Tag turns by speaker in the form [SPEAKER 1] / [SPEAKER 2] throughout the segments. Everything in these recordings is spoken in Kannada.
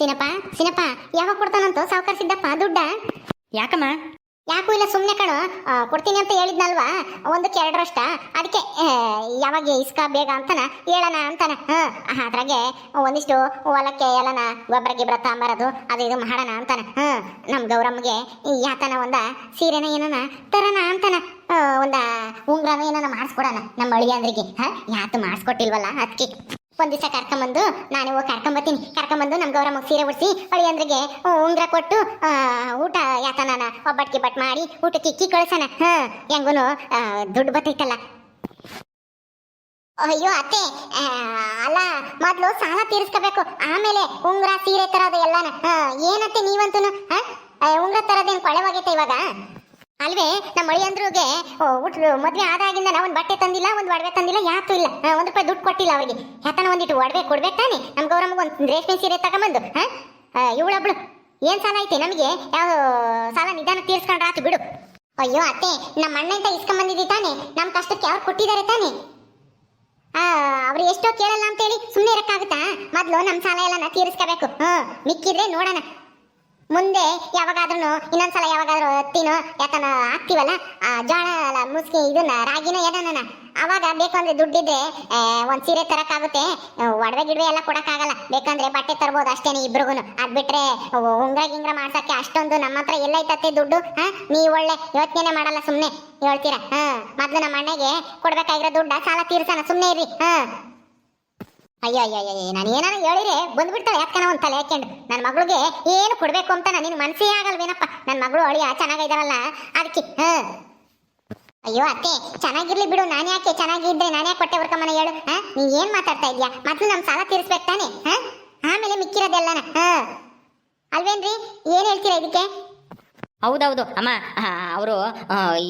[SPEAKER 1] ಸಿನಪ್ಪ ಸಿನಪ್ಪ ಯಾವಾಗ ಕೊಡ್ತಾನಂತ ಸಾವುಕಾರ ಸಿದ್ದಪ್ಪ ದುಡ್ಡ?
[SPEAKER 2] ಯಾಕಮ್ಮ?
[SPEAKER 1] ಯಾಕೂ ಇಲ್ಲ ಸುಮ್ಮನೆ ಕಣೋ. ಕೊಡ್ತೀನಿ ಅಂತ ಹೇಳಿದ್ನಲ್ವಾ? ಒಂದಕ್ಕೆ ಎರಡರಷ್ಟ. ಅದಕ್ಕೆ ಯಾವಾಗ ಇಸ್ಕ ಬೇಗ ಅಂತಾನ? ಹೇಳನ ಅಂತಾನ. ಹಾಂ ಅದ್ರಾಗೆ ಒಂದಿಷ್ಟು ಹೊಲಕ್ಕೆ ಎಲ್ಲನ ಗೊಬ್ಬರ ಗಿಬ್ಬರ ತಾಂಬರೋದು ಅದು ಇದು ಮಾಡೋಣ ಅಂತಾನ. ಹ್ಞೂ ನಮ್ಮ ಗೌರಮ್ಮಗೆ ಯಾತನ ಒಂದ ಸೀರೆನ ಏನನ ತರನ ಅಂತಾನ. ಒಂದ ಉಂಗ್ರನ ಏನನ ಮಾಡಿಸ್ಕೊಡಣ ನಮ್ಮ ಅಳಿಯಂದ್ರಿಗೆ. ಹಾಂ ಯಾತು ಮಾಡಿಸ್ಕೊಟ್ಟಿಲ್ವಲ್ಲ ಅದಕ್ಕೆ ಒಂದ್ ದಿವಸ ಕರ್ಕೊಂಬಂದು ನಾನು ಹೋಗಿ ಕರ್ಕೊಂಬತ್ತೀನಿ. ಕರ್ಕೊಂಬಂದು ನಮ್ಮ ಗೌರಮ್ಮ ಸೀರೆ ಉಡಿಸಿ ಅಳಿಯಂದ್ರಿಗೆ ಉಂಗ್ರ ಕೊಟ್ಟು ಊಟ ಯಾತನಾನ ಒಬ್ಬಟ್ಟಿ ಬಟ್ ಮಾಡಿ ಊಟ ಕಿಕ್ಕಿ ಕಳ್ಸನ. ಹಾ ಹೆಂಗುನು ಆ, ದುಡ್ಡು ಬರ್ತೈತಲ್ಲ ಅಯ್ಯೋ ಅತ್ತೆ ಅಲ್ಲ ಮೊದ್ಲು ಸಾಲ ತೀರಿಸ್ಕೋಬೇಕು. ಆಮೇಲೆ ಉಂಗ್ರ ಸೀರೆ ತರೋದು ಎಲ್ಲಾನ. ಏನತ್ತೆ ನೀವಂತೂ ಉಂಗ್ರ ತರೋದೇನು ಕೊಳೆ ಹೋಗೈತೆ ಇವಾಗ? ಅಲ್ವೇ ನಮ್ಮ ಅಳಿಯಂದ್ರಿಗೆ ಊಟ ಮದ್ವೆ ಆದಾಗಿಂದ ಒಂದು ಬಟ್ಟೆ ತಂದಿಲ್ಲ, ಒಂದು ಒಡವೆ ತಂದಿಲ್ಲ ಯಾಕೂ ಇಲ್ಲ. ಒಂದು ರೂಪಾಯಿ ದುಡ್ಡು ಕೊಟ್ಟಿಲ್ಲ ಅವರಿಗೆ. ಯಾತನ ಒಂದಿಟ್ಟು ಒಡವೆ ಕೊಡ್ಬೇಕು ತಾನೆ? ನಮ್ಮ ಗೌರಮ್ಮಗೆ ಒಂದು ರೇಷ್ಮೆ ಸೀರೆ ತಗೊಂಬಂದು, ಹಾಂ? ಇವಳೊಬ್ಳು ಏನ್ ಸಾಲ ಐತೆ ನಮಗೆ? ಯಾವ ಸಾಲ ನಿಧಾನ ತೀರ್ಸ್ಕೊಂಡ್ರೆ ಆತು ಬಿಡು. ಅಯ್ಯೋ, ಅತ್ತೆ ನಮ್ಮ ಅಣ್ಣಂತ ಇಸ್ಕೊಂಬಂದಿದ್ದಿ ತಾನೆ? ನಮ್ಮ ಕಷ್ಟಕ್ಕೆ ಅವ್ರು ಕೊಟ್ಟಿದ್ದಾರೆ ತಾನೆ? ಅವ್ರು ಎಷ್ಟೋ ಕೇಳಲ್ಲ ಅಂತೇಳಿ ಸುಮ್ಮನೆ ಇರಕ್ಕಾಗುತ್ತಾ? ಮೊದ್ಲು ನಮ್ಮ ಸಾಲ ಎಲ್ಲ ನಾ ತೀರಿಸ್ಕೋಬೇಕು. ಹ್ಮ್, ಮಿಕ್ಕಿದ್ರೆ ನೋಡೋಣ. ಮುಂದೆ ಯಾವಾಗಾದ್ರೂ ಇನ್ನೊಂದ್ಸಲ ಯಾವಾಗಾದ್ರೂ ಹತ್ತಿನೋ ಯಾಕನ ಹಾಕ್ತಿವಲ್ಲ ಜೋಳ ಮುಸ್ಕಿ ಇದನ್ನ, ರಾಗಿನ ಎದನ ಅವಾಗ ಬೇಕಂದ್ರೆ ದುಡ್ಡಿದ್ರೆ ಒಂದ್ ಸೀರೆ ತರಕಾಗುತ್ತೆ ಒಡವೆ ಗಿಡವೆ ಎಲ್ಲ ಕೊಡಕ್ಕಾಗಲ್ಲ. ಬೇಕಂದ್ರೆ ಬಟ್ಟೆ ತರ್ಬೋದು ಅಷ್ಟೇನೆ ಇಬ್ರಿಗೂ ಅದ್ ಬಿಟ್ರೆ ಉಂಗ್ರ ಗಿಂಗ್ರ ಮಾಡ್ಸಕ್ಕೆ ಅಷ್ಟೊಂದು ನಮ್ಮ ಹತ್ರ ಎಲ್ಲೈತತ್ತೆ ದುಡ್ಡು, ಹಾ? ನೀ ಒಳ್ಳೆ ಯೋಚನೆ ಮಾಡಲ್ಲ ಸುಮ್ನೆ. ಹೇಳ್ತೀರಾ? ಹಾ, ಮೊದ್ಲು ನಮ್ಮ ಅಣ್ಣಗೆ ಕೊಡ್ಬೇಕಾಗಿರೋ ದುಡ್ಡ ಸಾಲ ತೀರ್ಸಣ, ಸುಮ್ನೆ ಇರಿ ಹಾ? ಅಯ್ಯೋ ಅಯ್ಯೋ ಅಯ್ಯೋ ನಾನು ಏನಾರ ಹೇಳಿದ್ರೆ ಬಂದ್ಬಿಡ್ತಾಳೆ ಯಾಕನ ಒಂದು ತಲೆ ಹಾಕೊಂಡು ನನ್ನ ಮಗಳಿಗೆ ಏನು ಕೊಡಬೇಕು ಅಂತ ನನಗೆ ಮನಸ್ಸೇ ಆಗಲ್ವೇನಪ್ಪ. ನನ್ನ ಮಗಳು ಅಳಿಯ ಚೆನ್ನಾಗಿದ್ದಾರಲ್ಲ ಅದಕ್ಕೆ ಹ. ಅಯ್ಯೋ ಅತ್ತೆ, ಚೆನ್ನಾಗಿರ್ಲಿ ಬಿಡು, ನಾನು ಯಾಕೆ ಚೆನ್ನಾಗಿದ್ರೆ ನಾನು ಯಾಕೆ ಕೊಟ್ಟೆ ಬರ್ಕಮ್ಮನ ಹೇಳು, ಹಾ? ನೀ ಏನ್ ಮಾತಾಡ್ತಾ ಇದೆಯಾ? ಮೊದಲು ನಮ್ಮ ಸಾಲ ತೀರಿಸ್ಬೇಕು ತಾನೆ, ಹಾ? ಆಮೇಲೆ ಮಿಕ್ಕಿರೋದೆಲ್ಲನ, ಹ? ಅಲ್ವೇನ್ರಿ, ಏನು ಹೇಳ್ತೀರಾ ಇದಕ್ಕೆ?
[SPEAKER 2] ಹೌದೌದು. ಅಮ್ಮ ಅವರು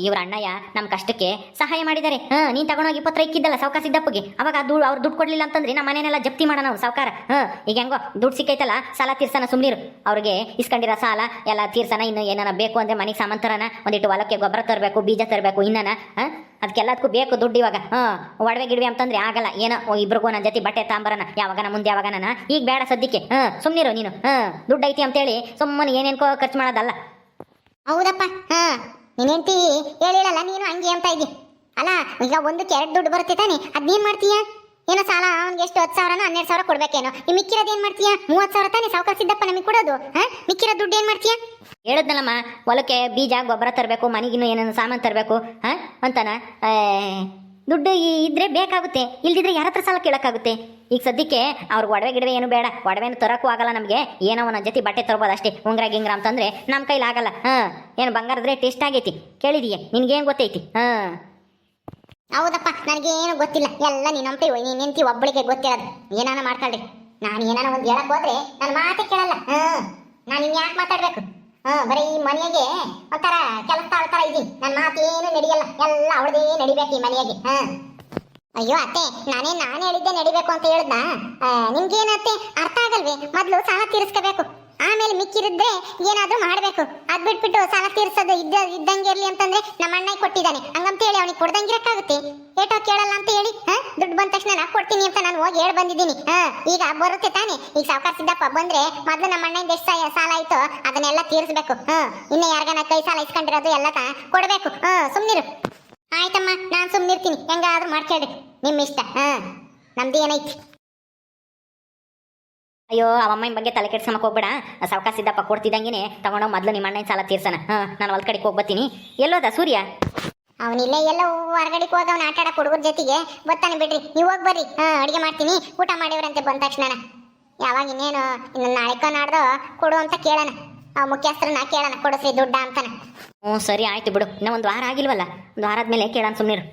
[SPEAKER 2] ಇವ್ರ ಅಣ್ಣಯ್ಯ ನಮ್ಮ ಕಷ್ಟಕ್ಕೆ ಸಹಾಯ ಮಾಡಿದ್ದಾರೆ. ಹಾಂ ನೀನು ತಗೊಂಡೋಗಿ ಪತ್ರ ಇಕ್ಕಿದ್ದಲ್ಲ ಸಾವುಕಾರ ಸಿದ್ದಪ್ಪಗೆ. ಅವಾಗ ಆ ದುಡ್ಡು ಅವ್ರು ದುಡ್ಡು ಕೊಡ್ಲಿಲ್ಲ ಅಂತಂದ್ರೆ ನಮ್ಮ ಮನೆನೆಲ್ಲ ಜಪ್ತಿ ಮಾಡೋಣ ನಾವು ಸಾವುಕಾರ. ಹಾಂ ಈಗ ಹೆಂಗೋ ದುಡ್ಡು ಸಿಕ್ಕೈತಲ್ಲ, ಸಾಲ ತೀರ್ಸನ ಸುಮ್ನಿರು. ಅವ್ರಿಗೆ ಇಸ್ಕೊಂಡಿರೋ ಸಾಲ, ಎಲ್ಲ ತೀರ್ಸನ ಇನ್ನು ಏನಾರ ಬೇಕು ಅಂದ್ರೆ ಮನೆಗೆ ಸಾಮಂತರನ ಒಂದಿಟ್ಟು ಹೊಲಕ್ಕೆ ಗೊಬ್ಬರ ತರಬೇಕು, ಬೀಜ ತರಬೇಕು, ಇನ್ನನ ಅದಕ್ಕೆಲ್ಲದಕ್ಕೂ ಬೇಕು ದುಡ್ಡು ಇವಾಗ. ಹಾಂ ಒಡವೆ ಗಿಡವೆ ಅಂತಂದ್ರೆ ಆಗಲ್ಲ, ಏನೋ ಇಬ್ರಿಗೂ ನನ್ನ ಜೊತೆ ಬಟ್ಟೆ ತಾಂಬರನ, ಯಾವಾಗನ ಮುಂದೆ ಯಾವಾಗನ ಈಗ ಬೇಡ ಸದ್ಯಕ್ಕೆ. ಹಾಂ ಸುಮ್ನಿರು ನೀನು. ಹಾಂ ದುಡ್ಡು ಐತಿ ಅಂತೇಳಿ ಸುಮ್ಮನೆ ಏನೇನ್ಕೋ ಖರ್ಚು ಮಾಡೋದಲ್ಲ.
[SPEAKER 1] ಹೌದಪ್ಪ. ಹಾ, ನೀನ್ ಹೆಂಡತಿ ಹೇಳಿಲ್ಲಲ್ಲ, ನೀನು ಹಂಗೆ ಅಂತ ಇದ್ದಿ. ಅಲ್ಲ, ಈಗ ಒಂದಕ್ಕೆ ಎರಡು ದುಡ್ಡು ಬರುತ್ತೆ ತಾನೆ, ಅದ್ನೇನ್ ಮಾಡ್ತೀಯ? ಏನೋ ಸಾಲ, ಅವ್ನಿಗೆ ಎಷ್ಟು ಹತ್ತು ಸಾವಿರನೋ ಹನ್ನೆರಡು ಸಾವಿರ ಕೊಡ್ಬೇಕೇನೋ. ಈ ಮಿಕ್ಕಿರೋದು ಏನ್ ಮಾಡ್ತೀಯ? ಮೂವತ್ತು ಸಾವಿರ ತಾನೆ ಸಾವುಕಾರ ಸಿದ್ದಪ್ಪ ನಮಗೆ ಕೊಡೋದು, ಹಾ? ಮಿಕ್ಕಿರೋ ದುಡ್ಡು ಏನ್ ಮಾಡ್ತೀಯ?
[SPEAKER 2] ಹೇಳದ್ನಲ್ಲಮ್ಮ, ಹೊಲಕ್ಕೆ ಬೀಜ, ಗೊಬ್ಬರ ತರಬೇಕು, ಮನೆಗಿನ್ನೂ ಏನೇನು ಸಾಮಾನು ತರಬೇಕು, ಹಾ? ಅಂತಾನ? ದುಡ್ಡು ಇದ್ರೆ ಬೇಕಾಗುತ್ತೆ, ಇಲ್ದಿದ್ರೆ ಯಾರ ಹತ್ರ ಸಾಲ ಕೇಳೋಕ್ಕಾಗುತ್ತೆ? ಈಗ ಸದ್ಯಕ್ಕೆ ಅವ್ರಿಗೆ ಒಡವೆ ಗಿಡವೆ ಏನು ಬೇಡ, ಒಡವೆನು ತರಕ್ಕೂ ಆಗಲ್ಲ ನಮಗೆ. ಏನೋ ಒಂದೊಂದು ಜೊತೆ ಬಟ್ಟೆ ತರ್ಬೋದು ಅಷ್ಟೇ. ಉಂಗ್ರ ಗಿಂಗ್ರ ಅಂತಂದ್ರೆ ನಮ್ಮ ಕೈಲಿ ಆಗಲ್ಲ. ಹಾಂ, ಏನು ಬಂಗಾರದ ರೇಟ್ ಎಷ್ಟಾಗೈತಿ ಕೇಳಿದೀಯ, ನಿನ್ಗೇನು ಗೊತ್ತೈತಿ? ಹಾಂ.
[SPEAKER 1] ಹೌದಪ್ಪ ಏನು ಗೊತ್ತಿಲ್ಲ. ಎಲ್ಲ ನೀನಂಪಿ ನೀನು ನಿಂತಿ ಒಬ್ಬಳಿಗೆ ಗೊತ್ತಿರೋದು. ಏನಾನ ಮಾಡ್ಕೊಳ್ರಿ. ನಾನು ಏನಾನ ಒಂದು ಹೇಳಕ್ ಹೋದ್ರೆ ನನ್ನ ಮಾತೇ ಕೇಳಲ್ಲ. ಹಾಂ, ನಾನು ಇನ್ಯಾಕೆ ಮಾತಾಡ್ಬೇಕು? ಹ್ಮ್ ಬರೀ ಈ ಮನೆಗೆ ಒಂಥರ ಕೆಲಸ ಆಳ್ತಾರ ಇದೀನಿ ನನ್ನ ಮಾತೇನು ನಡೆಯಲ್ಲ. ಎಲ್ಲ ಅವಳದೇ ನಡಿಬೇಕು ಈ ಮನೆಯಾಗೆ ಹಾ. ಅಯ್ಯೋ ಅತ್ತೆ, ನಾನೇ ನಾನು ಹೇಳಿದ್ದೆ ನಡಿಬೇಕು ಅಂತ ಹೇಳ್ದ ನಿಮ್ಗೇನತ್ತೆ? ಅರ್ಥ ಆಗಲ್ವೇ? ಮೊದ್ಲು ಸಾಲ ತೀರಿಸ್ಕೋಬೇಕು. ಆಮೇಲೆ ಮಿಕ್ಕಿರಿದ್ರೆ ಏನಾದರೂ ಮಾಡ್ಬೇಕು. ಅದ್ ಬಿಟ್ಬಿಟ್ಟು ಸಾಲ ತೀರ್ಸೋದು ಇದ್ದ, ಇದ್ದಂಗೆ ಇರ್ಲಿ ಅಂತಂದ್ರೆ ನಮ್ಮ ಅಣ್ಣ ಕೊಟ್ಟಿದ್ದಾನೆ. ಹಂಗಂತ ಹೇಳಿ ಅವನಿಗೆ ಕೊಡ್ದಂಗಿರಕ್ಕಾಗುತ್ತೆ ಏಟೋ ಕೇಳಲ್ಲ ಅಂತ ಹೇಳಿ, ಹಾ? ದುಡ್ಡು ಬಂದ ತಕ್ಷಣ ನಾ ಕೊಡ್ತೀನಿ ಅಂತ ನಾನು ಹೋಗಿ ಹೇಳಿ ಬಂದಿದ್ದೀನಿ. ಹಾ, ಈಗ ಬರುತ್ತೆ ತಾನೆ. ಈಗ ಸಾವುಕಾರ ಸಿದ್ದಪ್ಪ ಬಂದ್ರೆ ಮೊದಲು ನಮ್ಮ ಅಣ್ಣಂದ ಎಷ್ಟು ಸಾಲ ಆಯ್ತು ಅದನ್ನೆಲ್ಲ ತೀರಿಸ್ಬೇಕು. ಹ, ಇನ್ನು ಯಾರಿಗಾನ ಕೈ ಸಾಲ ಇಸ್ಕೊಂಡಿರೋದು ಎಲ್ಲ ಕೊಡ್ಬೇಕು. ಹಾ, ಸುಮ್ನಿರು. ಆಯ್ತಮ್ಮ, ನಾನು ಸುಮ್ನಿರ್ತೀನಿ. ಹೆಂಗಾದ್ರೂ ಮಾಡ್ಕೇಳ್ರಿ. ನಿಮ್ಮ ಇಷ್ಟ ಹ, ನಮ್ದು ಏನೈತಿ?
[SPEAKER 2] ಅಯ್ಯೋ ಅವಮ್ಮನ ಬಗ್ಗೆ ತಲೆ ಕೆಡ್ಸ್ಕೊಂಬಕ್ ಹೋಗ್ಬೇಡ. ಸಾವಕಾಶ ಸಿದ್ದಪ್ಪ ಕೊಡ್ತಿದ್ದಂಗೆ ತಗೊಂಡು ಮೊದಲು ನಿಮ್ಮ ಅಣ್ಣನ ಸಾಲ ತೀರ್ಸನ ಹಾಂ ನಾನು ಹೊಲ್ ಕಡೆಗೆ ಹೋಗ್ಬತ್ತೀನಿ. ಎಲ್ಲೋದ ಸೂರ್ಯ?
[SPEAKER 1] ಅವನಿಲ್ಲೇ ಎಲ್ಲ ಹೊರಗಡೆಗೆ ಅವ್ನ ಆಟ ಆಡಕ್ ಹುಡುಗರ ಜೊತೆಗೆ. ಬರ್ತಾನೆ ಬಿಡ್ರಿ ನೀವು ಹೋಗಿ ಬರ್ರಿ. ಹಾ ಅಡಿಗೆ ಮಾಡ್ತೀನಿ. ಊಟ ಮಾಡಿವ್ರಂತೆ ಬಂದ ತಕ್ಷಣ. ಯಾವಾಗ ಇನ್ನೇನು ಇನ್ನು ನಾಳೆಕ ನಾಡ್ದೋ ಕೊಡು ಅಂತ ಕೇಳೋಣ. ಆ ಮುಖ್ಯಸ್ಥರನ್ನ ಕೇಳೋಣ ಕೊಡಿಸ್ರಿ ದುಡ್ಡ ಅಂತಾನೆ.
[SPEAKER 2] ಹ್ಞೂ ಸರಿ ಆಯ್ತು ಬಿಡು. ಇನ್ನೂ ಒಂದು ವಾರ ಆಗಿಲ್ವಲ್ಲ? ಒಂದು ವಾರ ಆದ್ಮೇಲೆ ಕೇಳೋಣ ಸುಮ್ಮನಿರು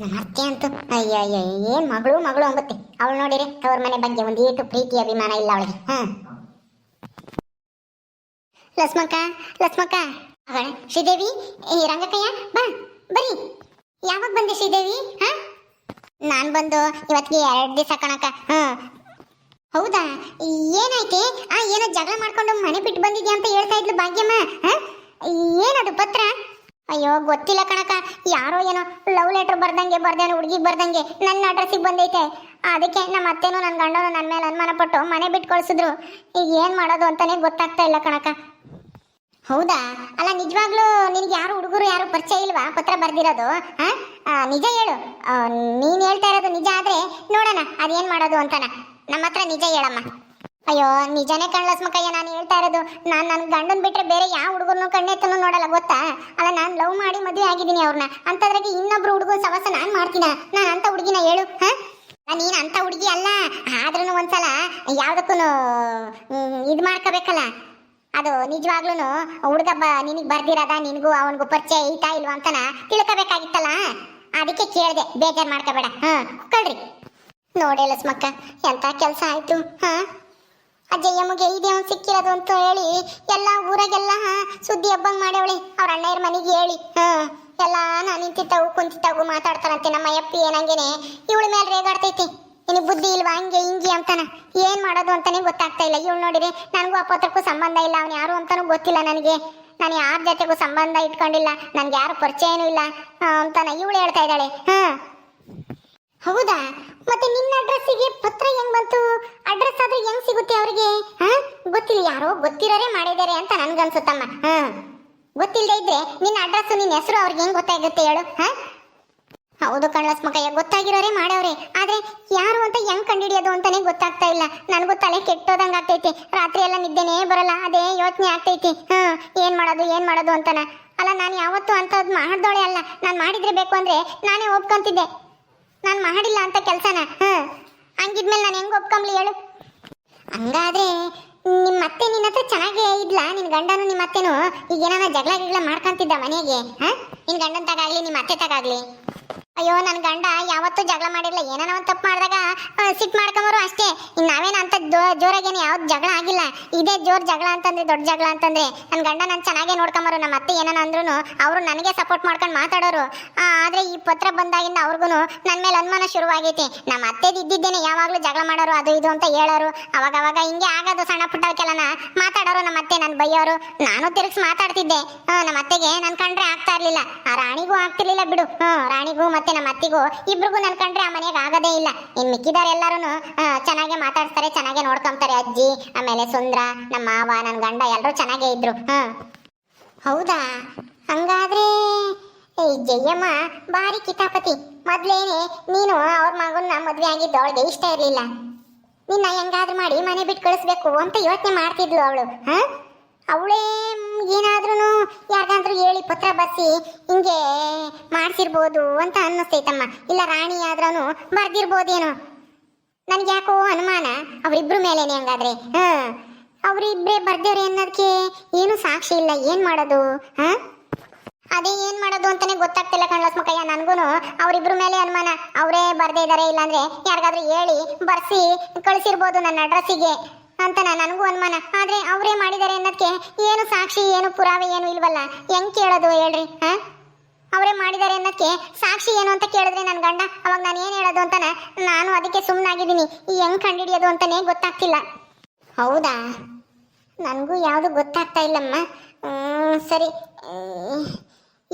[SPEAKER 1] ನಮ್ಮ ಅಂತ, ಅಯ್ಯ, ಅಯ್ಯೋ, ಏನ್ ಮಗಳು ಮಗಳು ಅಂಬತ್ತೆ. ಅವಳು ನೋಡಿರಿ ತವ್ರ ಮನೆ ಬಗ್ಗೆ ಒಂದು ಏಟು ಪ್ರೀತಿ, ಅಭಿಮಾನ ಇಲ್ಲ ಅವಳಿಗೆ. ಹಾ. ಲಕ್ಷ್ಮಕ್ಕ ಲಕ್ಷ್ಮಕ್ಕ. ಅವಳ, ಶ್ರೀದೇವಿ ಈ ರಂಗಕ್ಕಯ್ಯ, ಬಾ ಬರಿ ಯಾವಾಗ ಬಂದೆ ಶ್ರೀದೇವಿ? ಹಾ? ನಾನ್ ಬಂದು ಇವತ್ತಿಗೆ ಎರಡು ದಿವಸ ಕಣಕ ಹಾ. ಹೌದಾ? ಏನಾಯ್ತೆ? ಆ, ಏನೋ ಜಗಳ ಮಾಡ್ಕೊಂಡು ಮನೆ ಬಿಟ್ಟು ಬಂದಿದ್ಯಾ ಅಂತ ಹೇಳ್ತಾ ಇದ್ಲು ಭಾಗ್ಯಮ್ಮ. ಹಾ? ಏನದು ಪತ್ರ? ಅಯ್ಯೋ, ಗೊತ್ತಿಲ್ಲ ಕಣಕ ಯಾರೋ ಏನೋ ಲವ್ ಲೆಟರ್ ಬರ್ದಂಗೆ, ಬರ್ದೇನೋ ಹುಡುಗಿಗೆ ಬರ್ದಂಗೆ ನನ್ನ ಅಡ್ರೆಸ್ಸಿಗೆ ಬಂದೈತೆ. ಅದಕ್ಕೆ ನಮ್ಮ ಅತ್ತೆನೂ ನನ್ನ ಗಂಡನು ನನ್ನ ಮೇಲೆ ಅನುಮಾನ ಪಟ್ಟು ಮನೆ ಬಿಟ್ಟು ಕಳಿಸಿದ್ರು. ಈಗ ಏನು ಮಾಡೋದು ಅಂತಾನೆ ಗೊತ್ತಾಗ್ತಾ ಇಲ್ಲ ಕಣಕ ಹೌದಾ? ಅಲ್ಲ, ನಿಜವಾಗ್ಲೂ ನಿನಗೆ ಯಾರು ಹುಡುಗರು ಯಾರು ಪರಿಚಯ ಇಲ್ವಾ? ಪತ್ರ ಬರ್ದಿರೋದು? ನಿಜ ಹೇಳು. ನೀನ್ ಹೇಳ್ತಾ ಇರೋದು ನಿಜ ಆದ್ರೆ ನೋಡೋಣ, ಅದೇನ್ ಮಾಡೋದು ಅಂತಾನ. ನಮ್ಮ ಹತ್ರ ನಿಜ ಹೇಳಮ್ಮ. ಅಯ್ಯೋ, ನಿಜನೇ ಕಣ್ಲಸ್ಮಕ್ಕಯ್ಯ ನಾನು ಹೇಳ್ತಾ ಇರೋದು, ನಾನು ನನ್ನ ಗಂಡನ್ ಬಿಟ್ರೆ ಬೇರೆ ಯಾವ ಹುಡುಗರನ್ನು ಕಣ್ಣೆತ್ತನು ನೋಡಲ್ಲ, ಗೊತ್ತಾ? ಅಲ್ಲ, ನಾನು ಲವ್ ಮಾಡಿ ಮದುವೆ ಆಗಿದ್ದೀನಿ ಅವ್ರನ್ನ ಅಂತದ್ರಾಗೆ ಇನ್ನೊಬ್ರು ಹುಡುಗನ ಸವಸ ನಾನು ಮಾಡ್ತೀನ? ನಾನು ಅಂತ ಹುಡುಗಿನ ಹೇಳು, ಹಾ? ನೀನ್ ಅಂತ ಹುಡುಗಿ ಅಲ್ಲ. ಆದ್ರೂ ಒಂದ್ಸಲ ಯಾವುದಕ್ಕೂ ಇದು ಮಾಡ್ಕೋಬೇಕಲ್ಲ. ಅದು ನಿಜವಾಗ್ಲೂ ಹುಡುಗ ಬ, ನಿನಗೆ ಬರ್ದಿರದ, ನಿನಗೂ ಅವನಿಗೂ ಪರಿಚಯ ಐತಾ ಇಲ್ವಾ ಅಂತನ ತಿಳ್ಕೋಬೇಕಾಗಿತ್ತಲ್ಲ? ಅದಕ್ಕೆ ಕೇಳಿದೆ, ಬೇಜಾರು ಮಾಡ್ಕೋಬೇಡ, ಹಾ? ಕಳ್ರಿ. ನೋಡಿ ಲಸ್ಮಕ್ಕ ಎಂಥ ಕೆಲಸ ಆಯ್ತು, ಹಾ? ಅಜ್ಜಯ್ಯಮ್ಮಗೆ ಇದೆ ಅವ್ನು ಸಿಕ್ಕಿರೋದು ಅಂತ ಹೇಳಿ ಎಲ್ಲ ಊರಾಗೆಲ್ಲ ಸುದ್ದಿ ಹಬ್ಬಂಗ್ ಮಾಡ್ಯವಳಿ. ಅವ್ರ ಅಣ್ಣಯ್ಯರ ಮನೆಗೆ ಹೇಳಿ, ಹಾ, ಎಲ್ಲ ನಾನು ನಿಂತಿದ್ದಾವು, ಕುಂತಿದ್ದಾವು ಮಾತಾಡ್ತಾರಂತೆ ನಮ್ಮ ಅಯ್ಯಪ್ಪಿ ಏನಂಗೇನೆ ಇವಳ ಮೇಲೆ ರೇಗಾಡ್ತೈತಿ. ನಿನಗೆ ಬುದ್ಧಿ ಇಲ್ವಾ? ಹಂಗೆ, ಹಿಂಗೆ ಅಂತಾನ. ಏನ್ ಮಾಡೋದು ಅಂತಾನೆ ಗೊತ್ತಾಗ್ತಾ ಇಲ್ಲ. ಇವಳು ನೋಡಿರಿ ನನಗೂ ಅಪ್ಪತ್ರಕ್ಕೂ ಪತ್ರಕ್ಕೂ ಸಂಬಂಧ ಇಲ್ಲ, ಅವ್ನು ಯಾರು ಅಂತಾನೂ ಗೊತ್ತಿಲ್ಲ ನನಗೆ. ನಾನು ಯಾರ ಜೊತೆಗೂ ಸಂಬಂಧ ಇಟ್ಕೊಂಡಿಲ್ಲ, ನನಗೆ ಯಾರು ಪರಿಚಯನೂ ಇಲ್ಲ ಅಂತಾನ ಇವಳು ಹೇಳ್ತಾ ಇದ್ದಾಳೆ. ಹಾ ಹೌದಾ? ಮತ್ತೆ ನಿನ್ನ ಅಡ್ರೆಸ್ಸಿಗೆ ಪತ್ರ ಹೆಂಗ್ ಬಂತು? ಅಡ್ರೆಸ್ ಆದ್ರೆ ಹೆಂಗ್ ಸಿಗುತ್ತೆ ಅವ್ರಿಗೆ? ಗೊತ್ತಿಲ್ಲ, ಯಾರೋ ಗೊತ್ತಿರೋರೇ ಮಾಡಿದ್ದಾರೆ ಅಂತ ನನ್ಗನ್ಸುತ್ತಮ್ಮ ಹಾ. ಗೊತ್ತಿಲ್ಲದೆ ಇದ್ರೆ ನಿನ್ನ ಅಡ್ರೆಸ್ ನಿನ್ನ ಹೆಸರು ಅವ್ರಿಗೆ ಹೆಂಗ್ ಗೊತ್ತಾಗುತ್ತೆ ಹೇಳು, ಹಾ? ಹೌದು ಕಣ್ಲಸ್ಮಕಯ್ಯ ಗೊತ್ತಾಗಿರೋರೇ ಮಾಡವ್ರೆ. ಆದ್ರೆ ಯಾರು ಅಂತ ಹೆಂಗ್ ಕಂಡಿಡಿಯೋದು ಅಂತಾನೆ ಗೊತ್ತಾಗ್ತಾ ಇಲ್ಲ. ನನಗೂ ತಲೆ ಕೆಟ್ಟೋದಂಗ ಆಗ್ತೈತಿ. ರಾತ್ರಿ ಎಲ್ಲ ನಿದ್ದೆನೇ ಬರಲ್ಲ, ಅದೇ ಯೋಚನೆ ಆಗ್ತೈತಿ. ಹಾ, ಏನ್ ಮಾಡೋದು ಏನ್ ಮಾಡೋದು ಅಂತಾನ. ಅಲ್ಲ, ನಾನು ಯಾವತ್ತೂ ಅಂತ ಮಾಡ್ದೋಳೆ ಅಲ್ಲ. ನಾನು ಮಾಡಿದ್ರೆ ಬೇಕು ಅಂದ್ರೆ ನಾನೇ ಒಪ್ಕೊಂತಿದ್ದೆ. ನಾನು ಮಾಡಿಲ್ಲ ಅಂತ ಕೆಲಸನ? ಹಾ ಹಂಗಿದ್ಮೇಲೆ ನಾನು ಹೆಂಗ್ ಒಪ್ಕೊಂಬ್ಲಿ ಹೇಳು. ಹಂಗಾದ್ರೆ ನಿಮ್ಮ ಅತ್ತೆ ನಿನ್ನ ಹತ್ರ ಚೆನ್ನಾಗೇ ಇದ್ಲಾ? ನಿನ್ ಗಂಡನು ನಿಮ್ಮ ಅತ್ತೆನು? ಈಗ ಏನಾನ ಜಗಳ ಗಿಗಳ ಮಾಡ್ಕೊಂತಿದ್ದ ಮನೆಗೆ? ಹಾ? ನಿನ್ ಗಂಡನ ತಗಾಗ್ಲಿ ನಿಮ್ಮ ಅತ್ತೆ ತಗಾಗ್ಲಿ. ಅಯ್ಯೋ ನನ್ನ ಗಂಡ ಯಾವತ್ತೂ ಜಗಳ ಮಾಡಿಲ್ಲ ಏನಾನ ಒಂದು ತಪ್ಪು ಮಾಡಿದಾಗ ಸಿಟ್ ಮಾಡ್ಕೊಂಬರು ಅಷ್ಟೇ. ಇನ್ನು ನಾವೇನ ಅಂತ ಜೋರಾಗೇನು ಯಾವ್ದು ಜಗಳ ಆಗಿಲ್ಲ. ಇದೇ ಜೋರ್ ಜಗಳ ಅಂತಂದ್ರೆ, ದೊಡ್ಡ ಜಗಳ ಅಂತಂದ್ರೆ ನನ್ನ ಗಂಡ ನಾನು ಚೆನ್ನಾಗೇ ನೋಡ್ಕೊಂಬರು. ನಮ್ಮ ಅತ್ತೆ ಏನಾನ ಅಂದ್ರೂ ಅವರು ನನಗೆ ಸಪೋರ್ಟ್ ಮಾಡ್ಕೊಂಡು ಮಾತಾಡೋರು. ಆದ್ರೆ ಈ ಪತ್ರ ಬಂದಾಗಿಂದ ಅವ್ರಿಗೂ ನನ್ನ ಮೇಲೆ ಅನುಮಾನ ಶುರುವಾಗೈತಿ. ನಮ್ಮ ಅತ್ತೆದು ಇದ್ದಿದ್ದೇನೆ, ಯಾವಾಗಲೂ ಜಗಳ ಮಾಡೋರು, ಅದು ಇದು ಅಂತ ಹೇಳೋರು. ಅವಾಗ ಅವಾಗ ಹಿಂಗೆ ಆಗೋದು ಸಣ್ಣ ಪುಟ್ಟವಕ್ಕೆಲ್ಲನ ಮಾತಾಡೋರು ನಮ್ಮ ಅತ್ತೆ ನನ್ನ ಬೈಯೋರು. ನಾನು ತಿರುಗಿಸಿ ಮಾತಾಡ್ತಿದ್ದೆ. ನಮ್ಮ ಅತ್ತೆಗೆ ನನ್ ಕಂಡ್ರೆ ಆಗ್ತಾ ಇರ್ಲಿಲ್ಲ. ಆ, ರಾಣಿಗೂ ಆಗ್ತಿರ್ಲಿಲ್ಲ ಬಿಡು. ಹ್ಮ್, ರಾಣಿಗೂ ಮತ್ತೆ ನಮ್ಮ ಅತ್ತಿಗೂ ಇಬ್ರಿಗೂ ನನ್ ಕಂಡ್ರೆ ಆ ಮನೆಗೆ ಆಗದೇ ಇಲ್ಲ. ಇನ್ ಮಿಕ್ಕಿದಾರೆ ಎಲ್ಲಾರು ಚೆನ್ನಾಗೆ ಮಾತಾಡ್ತಾರೆ ಚೆನ್ನಾಗೆ ನೋಡ್ಕೊಂತಾರೆ ಅಜ್ಜಿ, ಆಮೇಲೆ ಸುಂದ್ರ, ನಮ್ಮ ಮಾವ ನನ್ನ ಗಂಡ ಎಲ್ಲರೂ ಚೆನ್ನಾಗೇ ಇದ್ರು. ಹ್ಮ್ ಹೌದಾ? ಹಂಗಾದ್ರೆ ಈ ಜಯಮ್ಮ ಭಾರಿ ಕಿತಾಪತಿ. ಮೊದ್ಲೇನೆ ನೀನು ಅವ್ರ ಮಗನ್ನ ಮದ್ವೆ ಆಗಿದ್ದು ಅವಳಿಗೆ ಇಷ್ಟ ಇರಲಿಲ್ಲ. ನಿನ್ನ ಹೆಂಗಾದ್ರೂ ಮಾಡಿ ಮನೆ ಬಿಟ್ಟು ಕಳಿಸ್ಬೇಕು ಅಂತ ಯೋಚನೆ ಮಾಡ್ತಿದ್ಲು ಅವಳು. ಹಾ? ಅವಳೇ ಏನಾದ್ರೂ ಯಾರಿಗಾದ್ರೂ ಹೇಳಿ ಪತ್ರ ಬರ್ಸಿ ಹಿಂಗೆ ಮಾಡಿಸಿರ್ಬೋದು ಅಂತ ಅನ್ನಿಸ್ತೈತಮ್ಮ. ಇಲ್ಲ ರಾಣಿ ಆದ್ರೂ ಬರ್ದಿರ್ಬೋದೇನು. ನನ್ಗೆ ಯಾಕೋ ಅನುಮಾನ ಅವರಿಬ್ರು ಮೇಲೇನೆ ಹಂಗಾದ್ರೆ. ಹಾ ಅವರಿಬ್ಬರೇ ಬರ್ದೇವ್ರೆ ಅನ್ನೋದಕ್ಕೆ ಏನು ಸಾಕ್ಷಿ ಇಲ್ಲ, ಏನ್ ಮಾಡೋದು? ಹಾ? ಅದೇ ಏನ್ ಮಾಡೋದು ಅಂತಾನೆ ಗೊತ್ತಾಗ್ತಿಲ್ಲ ಕಣ್ಲಸ್ಮಕಯ್ಯ ನನ್ಗೂನು ಅವ್ರಿಬ್ರ ಮೇಲೆ ಅನುಮಾನ. ಅವರೇ ಬರ್ದೇ ಇದಾರೆ, ಇಲ್ಲಾಂದ್ರೆ ಯಾರಿಗಾದ್ರೂ ಹೇಳಿ ಬರ್ಸಿ ಕಳಿಸಿರ್ಬೋದು ನನ್ನ ಅಡ್ರೆಸ್ಸಿಗೆ. ಅಂತ ನನಗೂ ಅನುಮಾನ. ಆದ್ರೆ ಅವರೇ ಮಾಡಿದ್ದಾರೆ ಅನ್ನೋದಕ್ಕೆ ಏನು ಸಾಕ್ಷಿ, ಏನು ಪುರಾವೆ ಏನು ಇಲ್ವಲ್ಲ? ಹೆಂಗ್ ಕೇಳೋದು ಹೇಳ್ರಿ, ಹಾ? ಅವರೇ ಮಾಡಿದ್ದಾರೆ ಅನ್ನೋದಕ್ಕೆ ಸಾಕ್ಷಿ ಏನು ಅಂತ ಕೇಳಿದ್ರೆ ನನ್ನ ಗಂಡ ಅವಾಗ ನಾನು ಏನು ಹೇಳೋದು ಅಂತಾನ ನಾನು ಅದಕ್ಕೆ ಸುಮ್ಮನಾಗಿದ್ದೀನಿ ಈ ಹೆಂಗ್ ಕಂಡಿಡಿಯೋದು ಅಂತಾನೆ ಗೊತ್ತಾಗ್ತಿಲ್ಲ. ಹೌದಾ? ನನಗೂ ಯಾವುದು ಗೊತ್ತಾಗ್ತಾ ಇಲ್ಲಮ್ಮ. ಸರಿ.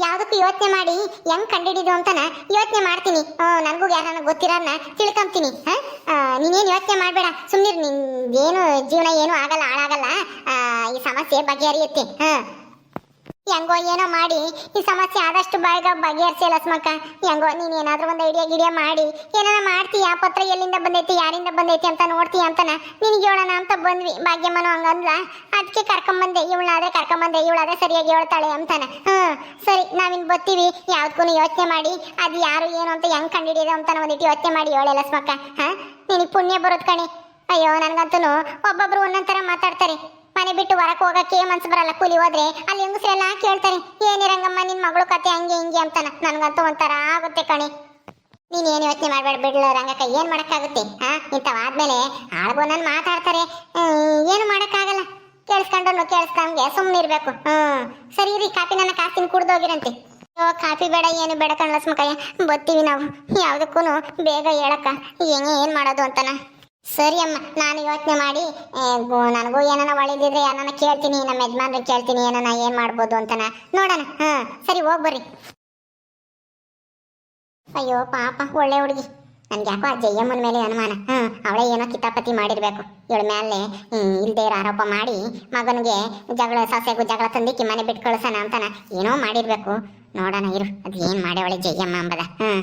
[SPEAKER 1] ಯಾವ್ದಕ್ಕೂ ಯೋಚನೆ ಮಾಡಿ ಹೆಂಗ್ ಕಂಡಿಡಿದು ಅಂತನ ಯೋಚನೆ ಮಾಡ್ತೀನಿ. ನನಗೂ ಯಾರನ್ನ ಗೊತ್ತಿರೋನ್ನ ತಿಳ್ಕೊಂತೀನಿ ನೀನೇನ್ ಯೋಚನೆ ಮಾಡಬೇಡ. ಸುಮ್ಮನಿರು ಏನು ಜೀವನ ಏನು ಆಗಲ್ಲ, ಹಾಳಾಗಲ್ಲ. ಈ ಸಮಸ್ಯೆ ಬಗೆಹರಿಯುತ್ತೆ. ಹಾ. ಹೆಂಗೋ ಏನೋ ಮಾಡಿ, ಈ ಸಮಸ್ಯೆ ಆದಷ್ಟು ಬೇಗ ಬಗೆಹರಿಸಿ ಲಸ್ಮಕ್ಕ ಹೆಂಗೋ, ನೀನ್ ಏನಾದರೂ ಒಂದು ಐಡಿಯಾ ಗಿಡಿಯಾ ಮಾಡಿ. ಏನಾರ ಮಾಡ್ತೀಯ? ಪತ್ರ ಎಲ್ಲಿಂದ ಬಂದೈತಿ, ಯಾರಿಂದ ಬಂದೈತಿ ಅಂತ ನೋಡ್ತೀಯ ಅಂತನ? ನಿನಗೆ ಹೇಳೋಣ ಅಂತ ಬಂದ್ವಿ. ಭಾಗ್ಯಮ್ಮನು ಹಂಗಂದ್ಲ. ಅದಕ್ಕೆ ಕರ್ಕೊಂಬಂದೆ. ಇವಳಾದ್ರೆ ಕರ್ಕೊಂಬಂದೆ. ಇವಳಾದ್ರೆ ಸರಿಯಾಗಿ ಹೇಳ್ತಾಳೆ ಅಂತಾನ. ಹ್ಞೂ ಸರಿ, ನಾವಿನ್ ಬರ್ತೀವಿ. ಯಾವ್ದಕ್ಕೂ ಯೋಚನೆ ಮಾಡಿ. ಅದು ಯಾರು, ಏನು ಅಂತ ಹೆಂಗೆ ಕಂಡಿಡಿಯೋದು ಅಂತಾನ ಒಂದಿಟ್ಟು ಯೋಚನೆ ಮಾಡಿ ಹೇಳೆ ಲಸ್ಮಕ್ಕ ಹಾ? ನಿನಗೆ ಪುಣ್ಯ ಬರುತ್ತೆ ಕಣಿ. ಅಯ್ಯೋ ನನಗಂತೂ ಒಬ್ಬೊಬ್ರು ಒಂದೊಂದು ಥರ ಮಾತಾಡ್ತಾರೆ. ಮನೆ ಬಿಟ್ಟು ಹೊರಕ್ಕೆ ಹೋಗಕ್ಕೆ ಮನ್ಸು ಬರಲ್ಲ. ಕೂಲಿ ಹೋದ್ರೆ ಅಲ್ಲಿ ಹೆಂಗಸ್ರೆಲ್ಲ ಕೇಳ್ತಾರೆ, ಏನಿರಂಗಮ್ಮ, ನಿನ್ ಮಗಳು ಕತೆ ಹಂಗೆ ಹಿಂಗೆ ಅಂತಾನ. ನನ್ಗಂತೂ ಒಂಥರ ಆಗುತ್ತೆ ಕಣೆ. ನೀನ್ ಏನು ಯೋಚನೆ ಮಾಡ್ಬೇಡ ಬಿಡ್ಲ, ರಂಗಕ್ಕ, ಏನ್ ಮಾಡಕ್ಕಾಗುತ್ತೆ? ಹಾ ಇಂಥವಾದ್ಮೇಲೆ ಆಳ್ಗೋ ನನ್ ಮಾತಾಡ್ತಾರೆ. ಏನು ಮಾಡಕ್ಕಾಗಲ್ಲ. ಕೇಳಿಸ್ಕೊಂಡ್ರು ಕೇಳಿಸ್ಕೊಂಡ್ಗೆ ಸುಮ್ಮನೆ ಇರ್ಬೇಕು. ಹ್ಮ್, ಸರಿ ರೀ ಕಾಫಿ ನನ್ನ ಕಾಸಿನ ಕುಡ್ದೋಗಿರಂತೆ ಓ ಕಾಫಿ ಬೇಡ, ಏನು ಬೇಡ ಕಣ್ಲಸ್ಮಕಯ್ಯ ಬರ್ತೀವಿ ನಾವು. ಯಾವುದಕ್ಕೂ ಬೇಗ ಹೇಳಕ್ಕ. ಹೆಂಗೆ ಏನ್ ಮಾಡೋದು ಅಂತನ? ಸರಿ ಅಮ್ಮ, ನಾನು ಯೋಚನೆ ಮಾಡಿ ನನಗೂ ಏನನ ಒಳ್ಳೇದಿದ್ರೆ ಏನನ ಕೇಳ್ತೀನಿ, ನಮ್ಮ ಯಜಮಾನ್ರಿಗೆ ಕೇಳ್ತೀನಿ, ಏನನ ಏನ್ ಮಾಡ್ಬೋದು ಅಂತನ. ನೋಡೋಣ, ಹಾ, ಸರಿ, ಹೋಗ್ ಬರ್ರಿ. ಅಯ್ಯೋ, ಪಾಪ, ಒಳ್ಳೆ ಹುಡುಗಿ. ನನ್ಗೆ ಯಾಕೋ ಆ ಜಯಮ್ಮನ ಮೇಲೆ ಅನುಮಾನ. ಹ್ಮ್ ಅವಳೇ ಏನೋ ಕಿತಾಪತಿ ಮಾಡಿರ್ಬೇಕು. ಇವಳ ಮೇಲೆ ಇಲ್ದೇ ಇರೋ ಆರೋಪ ಮಾಡಿ, ಮಗನಿಗೆ ಜಗಳ ಸೊಸೆಗೂ ಜಗಳ ತಂದಿಕ್ಕಿ ಮನೆ ಬಿಟ್ಟು ಕಳಿಸೋಣ ಅಂತಾನ. ಏನೋ ಮಾಡಿರ್ಬೇಕು. ನೋಡೋಣ ಇರು, ಅದು ಏನು ಮಾಡ್ಯವಳೆ ಜಯಮ್ಮ ಅಂಬದ. ಹ್ಮ್